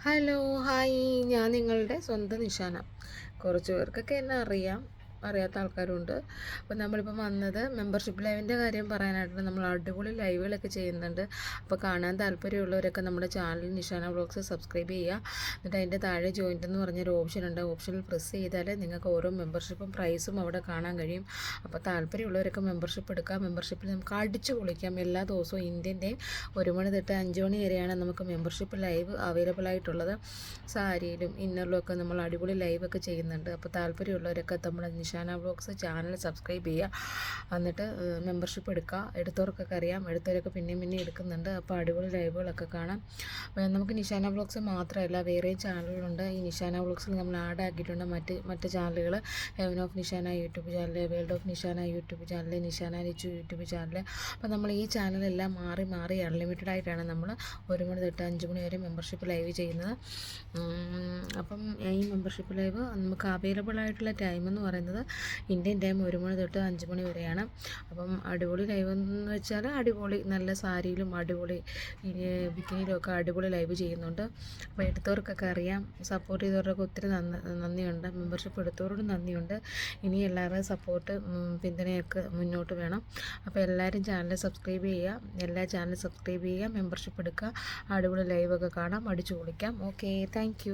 Hello hi ഞാൻ നിങ്ങളുടെ സ്വന്തം നിഷാന. കുറച്ച് പേർക്കൊക്കെ എന്നെ അറിയാം. അറിയാത്ത ആൾക്കാരുണ്ട്. അപ്പോൾ നമ്മളിപ്പോൾ വന്നത് മെമ്പർഷിപ്പ് ലൈവിന്റെ കാര്യം പറയാനായിട്ട് നമ്മൾ അടിപൊളി ലൈവുകളൊക്കെ ചെയ്യുന്നുണ്ട്. അപ്പോൾ കാണാൻ താല്പര്യമുള്ളവരൊക്കെ നമ്മുടെ ചാനൽ നിഷാന വ്ളോഗ്സ് സബ്സ്ക്രൈബ് ചെയ്യുക. എന്നിട്ട് അതിന്റെ താഴെ ജോയിന്റ് എന്ന് പറഞ്ഞൊരു ഓപ്ഷൻ ഉണ്ട്. ഓപ്ഷനിൽ പ്രസ് ചെയ്താൽ നിങ്ങൾക്ക് ഓരോ മെമ്പർഷിപ്പും പ്രൈസും അവിടെ കാണാൻ കഴിയും. അപ്പോൾ താല്പര്യമുള്ളവരൊക്കെ മെമ്പർഷിപ്പ് എടുക്കാം. മെമ്പർഷിപ്പിൽ നമുക്ക് അടിച്ചു പൊളിക്കാം. എല്ലാ ദിവസവും ഇന്ത്യന്റെയും ഒരു മണി തൊട്ട് അഞ്ച് മണി വരെയാണ് നമുക്ക് മെമ്പർഷിപ്പ് ലൈവ് അവൈലബിൾ ആയിട്ടുള്ളത്. സാരിയിലും ഇന്നറിലും ഒക്കെ നമ്മൾ അടിപൊളി ലൈവൊക്കെ ചെയ്യുന്നുണ്ട്. അപ്പോൾ താല്പര്യമുള്ളവരൊക്കെ നമ്മുടെ നിഷാന ബ്ലോഗ്സ് ചാനൽ സബ്സ്ക്രൈബ് ചെയ്യുക. എന്നിട്ട് മെമ്പർഷിപ്പ് എടുക്കുക. എടുത്തവർക്കൊക്കെ അറിയാം. എടുത്തവരൊക്കെ പിന്നെയും പിന്നെയും എടുക്കുന്നുണ്ട്. അപ്പോൾ അടിപൊളി ലൈവുകളൊക്കെ കാണാം. നമുക്ക് നിഷാന ബ്ലോഗ്സ് മാത്രമല്ല വേറെയും ചാനലുകളുണ്ട്. ഈ നിഷാന ബ്ലോഗ്സിൽ നമ്മൾ ആഡ് ആക്കിയിട്ടുണ്ട് മറ്റ് മറ്റ് ചാനലുകൾ. Heaven of Nishana YouTube channel world of Nishana YouTube channel Nishana Nichu YouTube channel അപ്പോൾ നമ്മൾ ഈ ചാനലെല്ലാം മാറി മാറി അൺലിമിറ്റഡ് ആയിട്ടാണ് നമ്മൾ ഒരു മണി തൊട്ട് അഞ്ച് മണി വരെ മെമ്പർഷിപ്പ് ലൈവ് ചെയ്യുന്നത്. അപ്പം ഈ മെമ്പർഷിപ്പ് ലൈവ് നമുക്ക് അവൈലബിൾ ആയിട്ടുള്ള ടൈം എന്ന് പറയുന്നത് ഇന്ത്യൻ ടൈം ഒരു മണി തൊട്ട് അഞ്ച് മണി വരെയാണ്. അപ്പം അടിപൊളി ലൈവ് എന്ന് വെച്ചാൽ അടിപൊളി നല്ല സാരിയിലും അടിപൊളി ബിക്കിനിയിലും ഒക്കെ അടിപൊളി ലൈവ് ചെയ്യുന്നുണ്ട്. അപ്പോൾ എടുത്തവർക്കൊക്കെ അറിയാം സപ്പോർട്ട് ചെയ്തവരൊക്കെ ഒത്തിരി നന്ദി നന്ദിയുണ്ട്. മെമ്പർഷിപ്പ് എടുത്തവരോടും നന്ദിയുണ്ട്. ഇനി എല്ലാവരുടെയും സപ്പോർട്ട് പിന്തുണയൊക്കെ മുന്നോട്ട് വേണം. അപ്പോൾ എല്ലാവരും ചാനൽ സബ്സ്ക്രൈബ് ചെയ്യുക. എല്ലാ ചാനൽ സബ്സ്ക്രൈബ് ചെയ്യുക മെമ്പർഷിപ്പ് എടുക്കുക. അടിപൊളി ലൈവൊക്കെ കാണാം അടിച്ചു പൊളിക്കാം. Okay thank